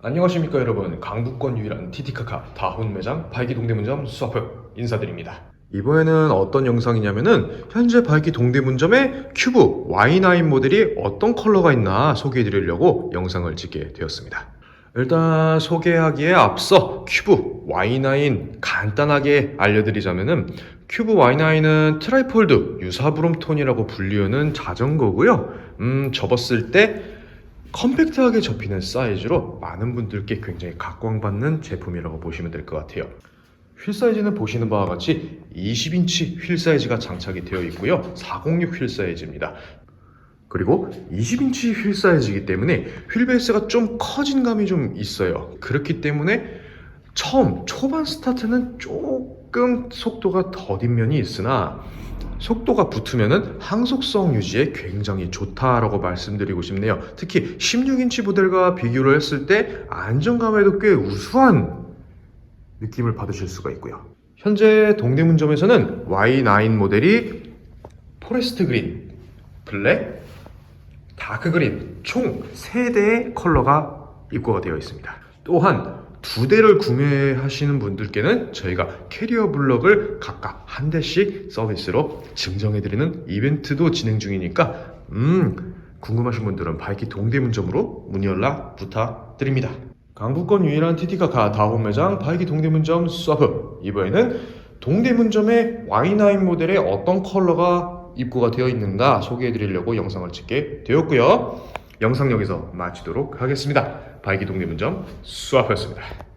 안녕하십니까 여러분. 강북권 유일한 TT카카 다혼 매장 바이기 동대문점 수아프 인사드립니다. 이번에는 어떤 영상이냐면은 현재 바이기 동대문점에 큐브 Y9 모델이 어떤 컬러가 있나 소개해 드리려고 영상을 찍게 되었습니다. 일단 소개하기에 앞서 큐브 Y9 간단하게 알려드리자면은 큐브 Y9은 트라이폴드 유사브롬 톤이라고 불리우는 자전거고요. 음 접었을 때 컴팩트하게 접히는 사이즈로 많은 분들께 굉장히 각광받는 제품이라고 보시면 될 것 같아요. 휠 사이즈는 보시는 바와 같이 20인치 휠 사이즈가 장착이 되어 있고요. 406 휠 사이즈입니다. 그리고 20인치 휠 사이즈이기 때문에 휠 베이스가 좀 커진 감이 좀 있어요. 그렇기 때문에 처음 초반 스타트는 조금 속도가 더딘 면이 있으나 속도가 붙으면은 항속성 유지에 굉장히 좋다라고 말씀드리고 싶네요. 특히 16인치 모델과 비교를 했을 때 안정감에도 꽤 우수한 느낌을 받으실 수가 있고요. 현재 동대문점에서는 Y9 모델이 포레스트 그린, 블랙, 다크 그린 총 3대의 컬러가 입고가 되어 있습니다. 또한 두 대를 구매하시는 분들께는 저희가 캐리어 블럭을 각각 한 대씩 서비스로 증정해드리는 이벤트도 진행 중이니까 음 궁금하신 분들은 바이키 동대문점으로 문의 연락 부탁드립니다. 강북권 유일한 TT카카 다홈 매장 바이키 동대문점 수아프 이번에는 동대문점의 Y9 모델의 어떤 컬러가 입고가 되어 있는가 소개해 드리려고 영상을 찍게 되었고요. 영상 여기서 마치도록 하겠습니다. 바이기 동대문점 수아프였습니다.